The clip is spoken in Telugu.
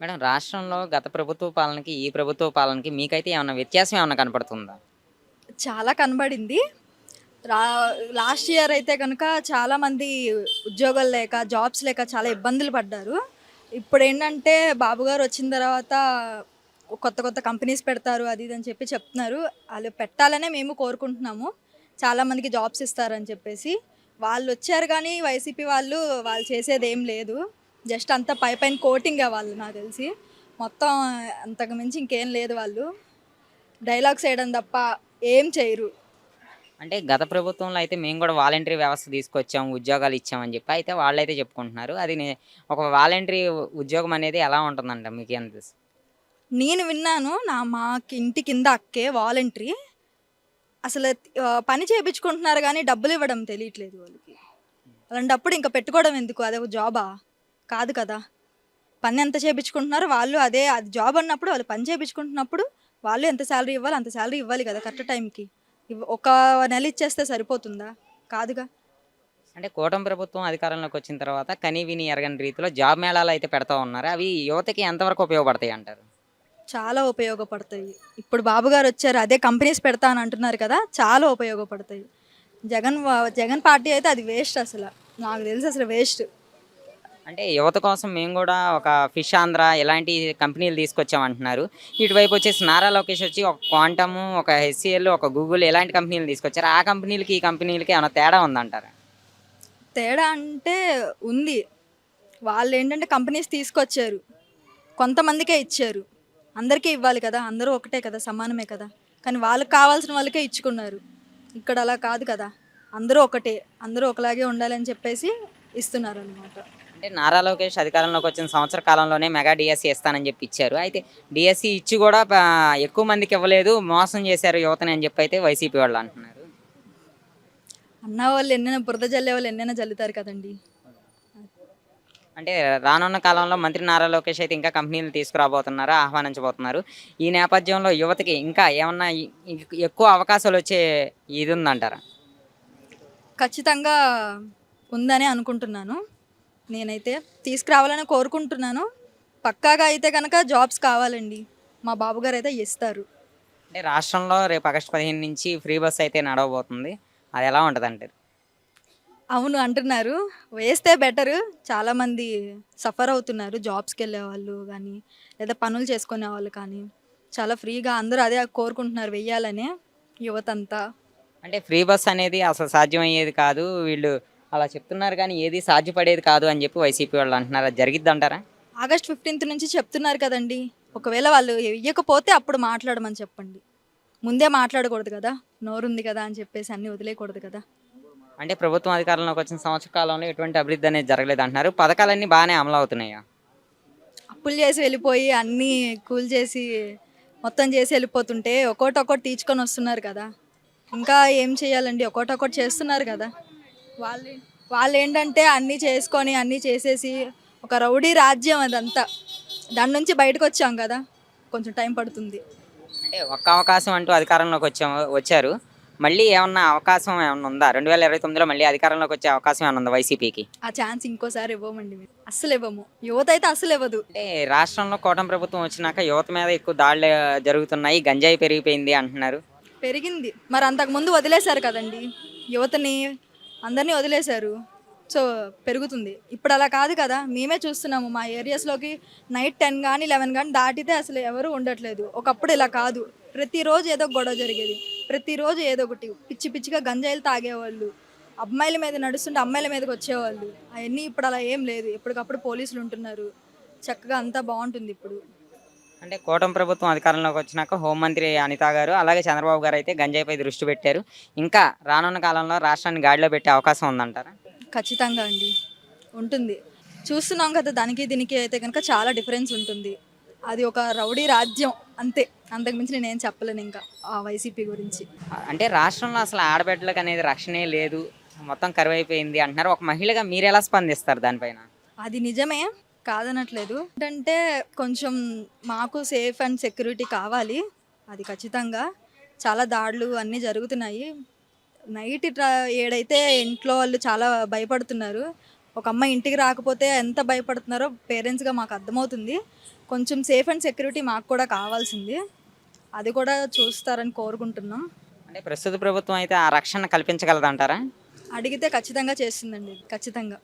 మేడం రాష్ట్రంలో గత ప్రభుత్వ పాలనకి ఈ ప్రభుత్వ పాలనకి మీకైతే ఏమైనా వ్యత్యాసం ఏమైనా కనపడుతుందా? చాలా కనబడింది. రా లాస్ట్ ఇయర్ అయితే కనుక చాలామంది ఉద్యోగాలు లేక జాబ్స్ లేక చాలా ఇబ్బందులు పడ్డారు. ఇప్పుడు ఏంటంటే బాబు గారు వచ్చిన తర్వాత కొత్త కొత్త కంపెనీస్ పెడతారు అది ఇది అని చెప్పి చెప్తున్నారు. వాళ్ళు పెట్టాలనే మేము కోరుకుంటున్నాము. చాలామందికి జాబ్స్ ఇస్తారని చెప్పేసి. వాళ్ళు వచ్చారు కానీ వైసీపీ వాళ్ళు వాళ్ళు చేసేది ఏం లేదు. జస్ట్ అంతా పై పైన కోటింగ్ వాళ్ళు నాకు తెలిసి. మొత్తం అంతకు మించి ఇంకేం లేదు వాళ్ళు. డైలాగ్స్ వేయడం తప్ప ఏం చేయరు. అంటే గత ప్రభుత్వంలో అయితే మేము కూడా వాలంటరీ వ్యవస్థ తీసుకొచ్చాం ఉద్యోగాలు ఇచ్చామని చెప్పి అయితే వాళ్ళైతే చెప్పుకుంటున్నారు. అది ఒక వాలంటరీ ఉద్యోగం అనేది ఎలా ఉంటుందంట మీకు ఏం తెలుసు? నేను విన్నాను నా మా ఇంటి కింద అక్కే వాలంటరీ అసలు పని చేయించుకుంటున్నారు కానీ డబ్బులు ఇవ్వడం తెలియట్లేదు వాళ్ళకి. అలాంటప్పుడు ఇంకా పెట్టుకోవడం ఎందుకు? అదే ఒక జాబా? కాదు కదా. పని ఎంత చేయించుకుంటున్నారో వాళ్ళు అదే అది జాబ్ అన్నప్పుడు వాళ్ళు పని చేయించుకుంటున్నప్పుడు వాళ్ళు ఎంత శాలరీ ఇవ్వాలి అంత శాలరీ ఇవ్వాలి కదా కరెక్ట్ టైంకి. ఒక నెల ఇచ్చేస్తే సరిపోతుందా? కాదుగా. అంటే కూటమి ప్రభుత్వం అధికారంలోకి వచ్చిన తర్వాత కనీ విని ఎరగని రీతిలో జాబ్ మేళాలు అయితే పెడతా ఉన్నారు? అవి యువతకి ఎంతవరకు ఉపయోగపడతాయి అంటారు? చాలా ఉపయోగపడతాయి. ఇప్పుడు బాబు గారు వచ్చారు అదే కంపెనీస్ పెడతా అని అంటున్నారు కదా చాలా ఉపయోగపడతాయి. జగన్ జగన్ పార్టీ అయితే అది వేస్ట్ అసలు. నాకు తెలిసి అసలు వేస్ట్ అంటే యువత కోసం మేము కూడా ఒక ఫిష్ ఆంధ్ర ఇలాంటి కంపెనీలు తీసుకొచ్చామంటున్నారు. ఇటువైపు వచ్చేసి నారా లోకేష్ వచ్చి ఒక క్వాంటమ్ ఒక హెచ్సిఎల్ ఒక గూగుల్ ఇలాంటి కంపెనీలు తీసుకొచ్చారు. ఆ కంపెనీలకి ఈ కంపెనీలకి ఏమైనా తేడా ఉందంటారా? తేడా అంటే ఉంది. వాళ్ళు ఏంటంటే కంపెనీస్ తీసుకొచ్చారు. కొంతమందికే ఇచ్చారు. అందరికీ ఇవ్వాలి కదా. అందరూ ఒకటే కదా సమానమే కదా. కానీ వాళ్ళకి కావాల్సిన వాళ్ళకే ఇచ్చుకున్నారు. ఇక్కడ అలా కాదు కదా. అందరూ ఒకటే. అందరూ ఒకలాగే ఉండాలని చెప్పేసి ఇస్తున్నారు అనమాట అంటే నారా లోకేష్ అధికారంలోకి వచ్చిన సంవత్సర కాలంలోనే మెగా డిఎస్సి ఇస్తానని చెప్పి ఇచ్చారు. అయితే డిఎస్సి ఇచ్చి కూడా ఎక్కువ మందికి ఇవ్వలేదు మోసం చేశారు యువతని అని చెప్పి అయితే వైసీపీ వాళ్ళు అంటున్నారు. అన్న వాళ్ళు ఎన్నైనా బురద జల్లే వాళ్ళు ఎన్నైనా జల్లుతారు కదండి. అంటే రానున్న కాలంలో మంత్రి నారా లోకేష్ అయితే ఇంకా కంపెనీలు తీసుకురాబోతున్నారు ఆహ్వానించబోతున్నారు. ఈ నేపథ్యంలో యువతకి ఇంకా ఏమన్నా ఎక్కువ అవకాశాలు వచ్చే ఇది ఉందంటారా? ఖచ్చితంగా ఉందని అనుకుంటున్నాను. నేనైతే తీసుకురావాలని కోరుకుంటున్నాను. పక్కాగా అయితే కనుక జాబ్స్ కావాలండి. మా బాబు గారు అయితే ఇస్తారు. అంటే రాష్ట్రంలో రేపు ఆగస్టు పదిహేను నుంచి ఫ్రీ బస్ అయితే నడవబోతుంది. అది ఎలా ఉంటుంది అంటారు అవును అంటున్నారు. వేస్తే బెటరు. చాలామంది సఫర్ అవుతున్నారు జాబ్స్కి వెళ్ళే వాళ్ళు కానీ లేదా పనులు చేసుకునే వాళ్ళు కానీ. చాలా ఫ్రీగా అందరూ అదే కోరుకుంటున్నారు వెయ్యాలనే యువత అంతా అంటే ఫ్రీ బస్ అనేది అసలు సాధ్యమయ్యేది కాదు. వీళ్ళు అలా చెప్తున్నారు కానీ ఏది సాధ్యపడేది కాదు అని చెప్పి వైసీపీ వాళ్ళు అంటున్నారు. అది జరిగిద్ది అంటారా? ఆగస్ట్ ఫిఫ్టీన్త్ నుంచి చెప్తున్నారు కదండి. ఒకవేళ వాళ్ళు ఇవ్వకపోతే అప్పుడు మాట్లాడమని చెప్పండి. ముందే మాట్లాడకూడదు కదా. నోరుంది కదా అని చెప్పేసి అన్నీ వదిలేయకూడదు కదా. అంటే ప్రభుత్వం అధికారంలోకి వచ్చిన సంవత్సర కాలంలో ఎటువంటి అభివృద్ధి అనేది జరగలేదు అంటున్నారు. పథకాలన్నీ బాగానే అమలు అవుతున్నాయా? అప్పులు చేసి వెళ్ళిపోయి అన్నీ కూల్ చేసి మొత్తం చేసి వెళ్ళిపోతుంటే ఒక్కోటి ఒక్కోటి తీర్చుకొని వస్తున్నారు కదా. ఇంకా ఏం చేయాలండి? ఒక్కోటి ఒక్కోటి చేస్తున్నారు కదా. వాళ్ళు వాళ్ళు ఏంటంటే అన్నీ చేసుకొని అన్నీ చేసేసి ఒక రౌడీ రాజ్యం అదంతా. దాని నుంచి బయటకు వచ్చాం కదా. కొంచెం టైం పడుతుంది. అంటే ఒక్క అవకాశం అంటూ అధికారంలోకి వచ్చా వచ్చారు. మళ్ళీ ఏమన్నా అవకాశం ఏమన్నా ఉందా? రెండు వేల ఇరవై తొమ్మిదిలో మళ్ళీ అధికారంలోకి వచ్చే అవకాశం ఏమన్నా ఉందా వైసీపీకి? ఆ ఛాన్స్ ఇంకోసారి ఇవ్వమండి మీరు. అస్సలు ఇవ్వము. యువత అయితే అస్సలు ఇవ్వదు. అంటే రాష్ట్రంలో కూటమి ప్రభుత్వం వచ్చినాక యువత మీద ఎక్కువ దాడులు జరుగుతున్నాయి గంజాయి పెరిగిపోయింది అంటున్నారు. పెరిగింది. మరి అంతకుముందు వదిలేశారు కదండి. యువతని అందరినీ వదిలేశారు. సో పెరుగుతుంది. ఇప్పుడు అలా కాదు కదా మేమే చూస్తున్నాము మా ఏరియాస్లోకి నైట్ టెన్ కానీ లెవెన్ కానీ దాటితే అసలు ఎవరు ఉండట్లేదు. ఒకప్పుడు ఇలా కాదు. ప్రతిరోజు ఏదో ఒక గొడవ జరిగేది. ప్రతిరోజు ఏదో ఒకటి. పిచ్చి పిచ్చిగా గంజాయిలు తాగేవాళ్ళు. అమ్మాయిల మీద నడుస్తుంటే అమ్మాయిల మీదకి వచ్చేవాళ్ళు. అవన్నీ ఇప్పుడు అలా ఏం లేదు. ఎప్పటికప్పుడు పోలీసులు ఉంటున్నారు. చక్కగా అంతా బాగుంటుంది ఇప్పుడు. అంటే కూటమి ప్రభుత్వం అధికారంలోకి వచ్చినాక హోంమంత్రి అనిత గారు అలాగే చంద్రబాబు గారు అయితే గంజాయిపై దృష్టి పెట్టారు. ఇంకా రానున్న కాలంలో రాష్ట్రాన్ని గాడిలో పెట్టే అవకాశం ఉందంటారా? ఖచ్చితంగా అండి. ఉంటుంది. చూస్తున్నాం కదా దానికి దీనికి అయితే కనుక చాలా డిఫరెన్స్ ఉంటుంది. అది ఒక రౌడీ రాజ్యం అంతే. అంతకుమించి నేనేం చెప్పలేను ఇంకా ఆ వైసీపీ గురించి. అంటే రాష్ట్రంలో అసలు ఆడబిడ్డలకు అనేది రక్షణే లేదు. మొత్తం కరువైపోయింది అంటున్నారు. ఒక మహిళగా మీరు ఎలా స్పందిస్తారు దానిపైన? అది నిజమే. కాదనట్లేదు. ఏంటంటే కొంచెం మాకు సేఫ్ అండ్ సెక్యూరిటీ కావాలి. అది ఖచ్చితంగా. చాలా దాడులు అన్నీ జరుగుతున్నాయి. నైట్ ట్రా ఏడైతే ఇంట్లో వాళ్ళు చాలా భయపడుతున్నారు. ఒక అమ్మాయి ఇంటికి రాకపోతే ఎంత భయపడుతున్నారో పేరెంట్స్గా మాకు అర్థమవుతుంది. కొంచెం సేఫ్ అండ్ సెక్యూరిటీ మాకు కూడా కావాల్సింది. అది కూడా చూస్తారని కోరుకుంటున్నాం. అంటే ప్రస్తుత ప్రభుత్వం అయితే ఆ రక్షణ కల్పించగలదంటారా? అడిగితే ఖచ్చితంగా చేస్తుందండి. ఖచ్చితంగా.